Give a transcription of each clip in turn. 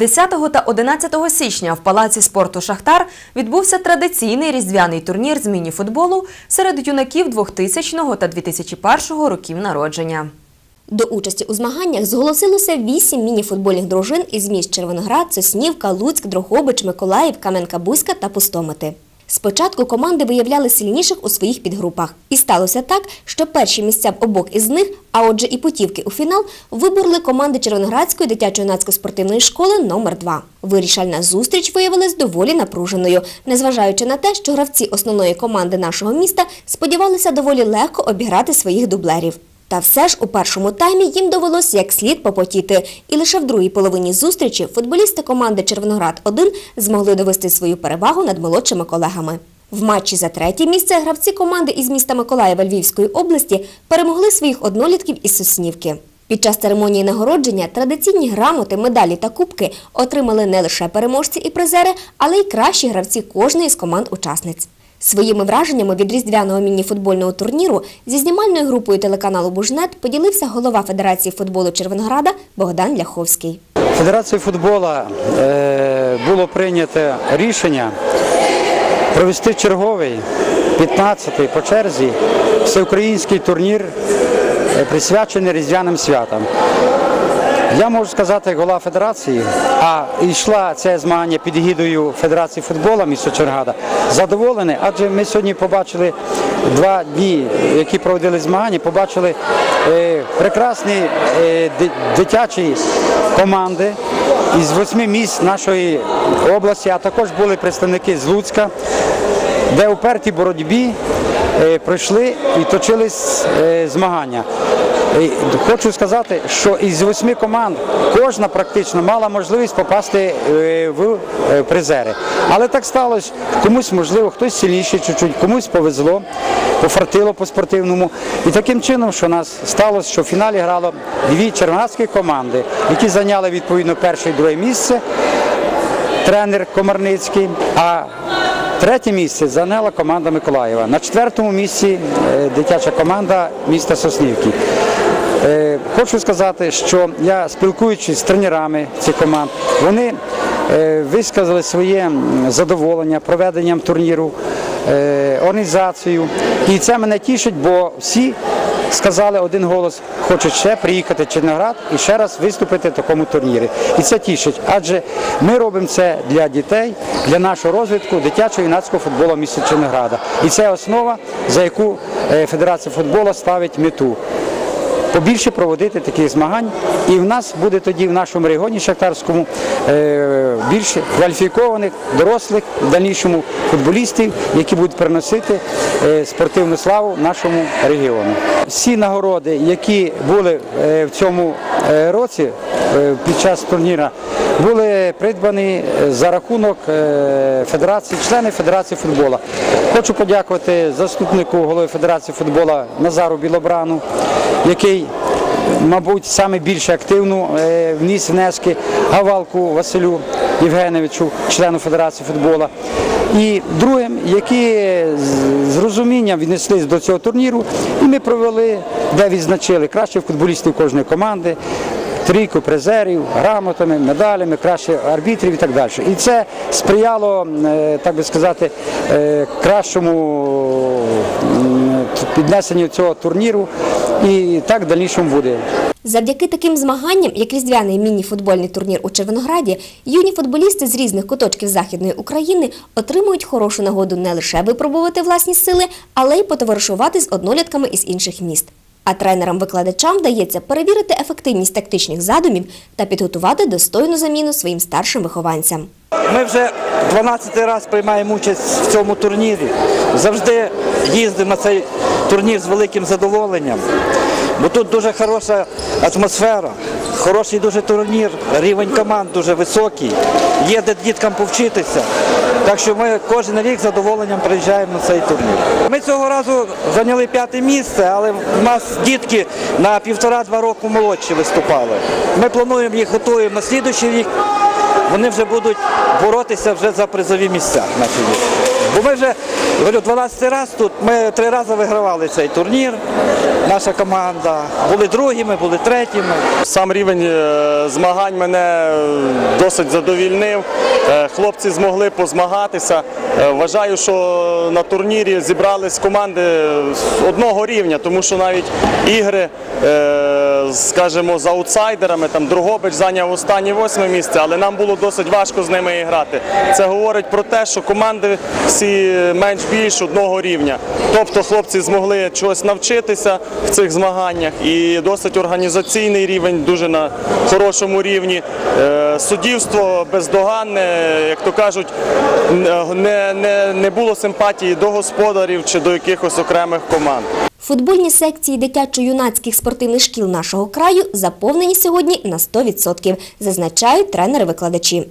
10 та 11 січня в Палаці спорту Шахтар відбувся традиційний різдвяний турнір з міні-футболу серед юнаків 2000 та 2001 років народження. До участі у змаганнях зголосилося вісім міні-футбольних дружин із міст Червоноград, Соснівка, Луцьк, Дрогобич, Миколаїв, Кам'янка-Бузька та Пустомити. Спочатку команди виявляли сильніших у своїх підгрупах. І сталося так, що перші місця в обох із них, а отже і путівки у фінал, вибороли команди Червоноградської дитячо-юнацької спортивної школи номер 2 Вирішальна зустріч виявилась доволі напруженою, незважаючи на те, що гравці основної команди нашого міста сподівалися доволі легко обіграти своїх дублерів. Та все ж у першому таймі їм довелося як слід попотіти, і лише в другій половині зустрічі футболісти команди Червоноград-1 змогли довести свою перевагу над молодшими колегами. В матчі за третє місце гравці команди із міста Миколаєва Львівської області перемогли своїх однолітків із Соснівки. Під час церемонії нагородження традиційні грамоти, медалі та кубки отримали не лише переможці і призери, але й кращі гравці кожної з команд-учасниць. Своїми враженнями від різдвяного міні-футбольного турніру зі знімальною групою телеканалу Бужнет поділився голова Федерації футболу Червонограда Богдан Ляховський. Федерацією футболу е, було прийнято рішення провести черговий 15-й по черзі всеукраїнський турнір, е, присвячений різдвяним святам. Я можу сказати, як голова федерації, а йшла це змагання під гідою Федерації футболу міста Чергада, задоволений, адже ми сьогодні побачили два дні, які проводили змагання, побачили е, прекрасні е, дитячі команди із восьми міст нашої області, а також були представники з Луцька, де у пертій боротьбі пройшли і точились е, змагання. Хочу сказати, що із восьми команд кожна практично мала можливість попасти е, в е, призери. Але так сталося, комусь можливо, хтось сильніший чуть-чуть, комусь повезло, пофартило по спортивному. І таким чином, що нас сталося, що в фіналі грало дві червоноградські команди, які зайняли відповідно перше і друге місце. Тренер Комарницький. А Третє місце зайняла команда Миколаєва. На четвертому місці е, дитяча команда міста Соснівки. Е, Хочу сказати, що я спілкуючись з тренерами цих команд, вони е, висказали своє задоволення проведенням турніру, організацією. І це мене тішить, бо всі сказали один голос, хочуть ще приїхати в Черноград і ще раз виступити в такому турнірі. І це тішить, адже ми робимо це для дітей, для нашого розвитку дитячого юнацького футболу міста Чернограда. І це основа, за яку е, Федерація футболу ставить мету. Побільше проводити таких змагань, і в нас буде тоді в нашому регіоні Шахтарському е, більше кваліфікованих, дорослих в дальнішому футболістів, які будуть приносити е, спортивну славу нашому регіону. Всі нагороди, які були е, в цьому році під час турніру, були придбані е, за рахунок е, федерації, членів Федерації футболу. Хочу подякувати заступнику голови Федерації футболу Назару Білобрану, який мабуть, саме більше активну е, вніс внески Гавалку Василю Євгеновичу, члену Федерації футболу. І другим, які з розумінням віднеслись до цього турніру, і ми провели, де відзначили кращих футболістів кожної команди. Трійку призерів, грамотами, медалями, кращих арбітрів і так далі. І це сприяло, е, так би сказати, е, кращому піднесенню цього турніру і так в дальнішому буде. Завдяки таким змаганням, як різдвяний міні-футбольний турнір у Червонограді, юні футболісти з різних куточків Західної України отримують хорошу нагоду не лише випробувати власні сили, але й потоваришувати з однолітками із інших міст. А тренерам-викладачам вдається перевірити ефективність тактичних задумів та підготувати достойну заміну своїм старшим вихованцям. Ми вже 12 раз приймаємо участь в цьому турнірі. Завжди їздимо на цей турнір з великим задоволенням, бо тут дуже хороша атмосфера, хороший дуже турнір, рівень команд дуже високий, є де діткам повчитися. Так що ми кожен рік з задоволенням приїжджаємо на цей турнір. Ми цього разу зайняли п'яте місце, але в нас дітки на півтора-два року молодші виступали. Ми плануємо їх готуємо на слідуючий рік вони вже будуть боротися вже за призові місця на філі. Бо ми вже говорю, 12 раз тут, ми три рази вигравали цей турнір. Наша команда. Були другими, були третіми. Сам рівень е, змагань мене е, досить задовільнив. Е, Хлопці змогли позмагатися. Вважаю, що на турнірі зібрались команди одного рівня, тому що навіть ігри, скажімо, з аутсайдерами, там Другобич зайняв останнє восьме місце, але нам було досить важко з ними грати. Це говорить про те, що команди всі менш-більш одного рівня. Тобто хлопці змогли чогось навчитися в цих змаганнях і досить організаційний рівень, дуже на хорошому рівні. Е, Суддівство бездоганне, як то кажуть, не, не, не було симпатії до господарів чи до якихось окремих команд. Футбольні секції дитячо-юнацьких спортивних шкіл нашого краю заповнені сьогодні на 100%, зазначають тренери-викладачі.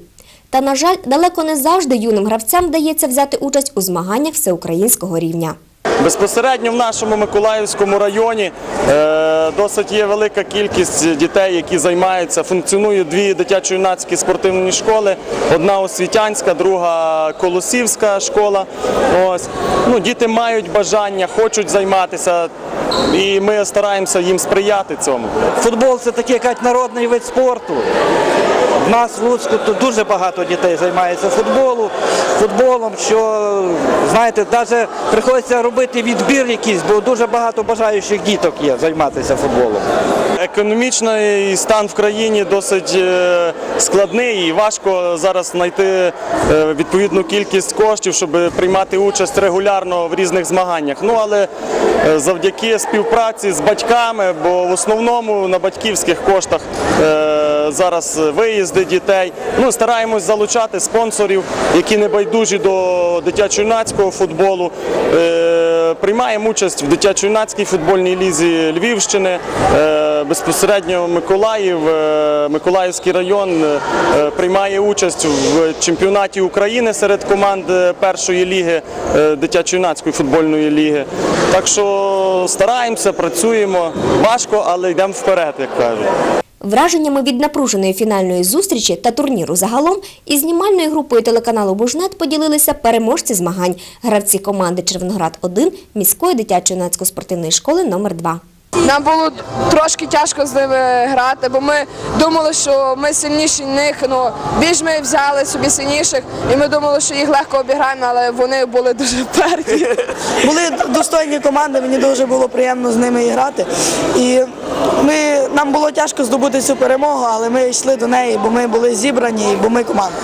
Та, на жаль, далеко не завжди юним гравцям вдається взяти участь у змаганнях всеукраїнського рівня. Безпосередньо в нашому Миколаївському районі е, досить є велика кількість дітей, які займаються. Функціонують дві дитячо-юнацькі спортивні школи: одна освітянська, друга колосівська школа. Ось ну діти мають бажання, хочуть займатися, і ми стараємося їм сприяти цьому. Футбол це такий як народний вид спорту. В нас в Луцьку дуже багато дітей займається футболу, футболом, що знаєте, навіть приходиться робити відбір якийсь, бо дуже багато бажаючих діток є займатися футболом. Економічний стан в країні досить е, складний і важко зараз знайти е, відповідну кількість коштів, щоб приймати участь регулярно в різних змаганнях. Ну але е, завдяки співпраці з батьками, бо в основному на батьківських коштах зараз виїзди дітей. Ну стараємось залучати спонсорів, які не байдужі до дитячо-юнацького футболу. Е, Приймаємо участь в дитячо-юнацькій футбольній лізі Львівщини. Е, Безпосередньо Миколаїв, е, Миколаївський район е, приймає участь в чемпіонаті України серед команд е, першої ліги е, дитячо-юнацької футбольної ліги. Так що стараємося, працюємо важко, але йдемо вперед, як кажуть. Враженнями від напруженої фінальної зустрічі та турніру загалом із знімальною групою телеканалу Бужнет поділилися переможці змагань, гравці команди Червоноград-1 міської дитячо-юнацької спортивної школи номер 2 Нам було трошки тяжко з ними грати, бо ми думали, що ми сильніші них. Ну більш ми взяли собі сильніших, і ми думали, що їх легко обіграємо, але вони були дуже вперті. були достойні команди, мені дуже було приємно з ними грати. І ми, нам було тяжко здобути цю перемогу, але ми йшли до неї, бо ми були зібрані, бо ми команда.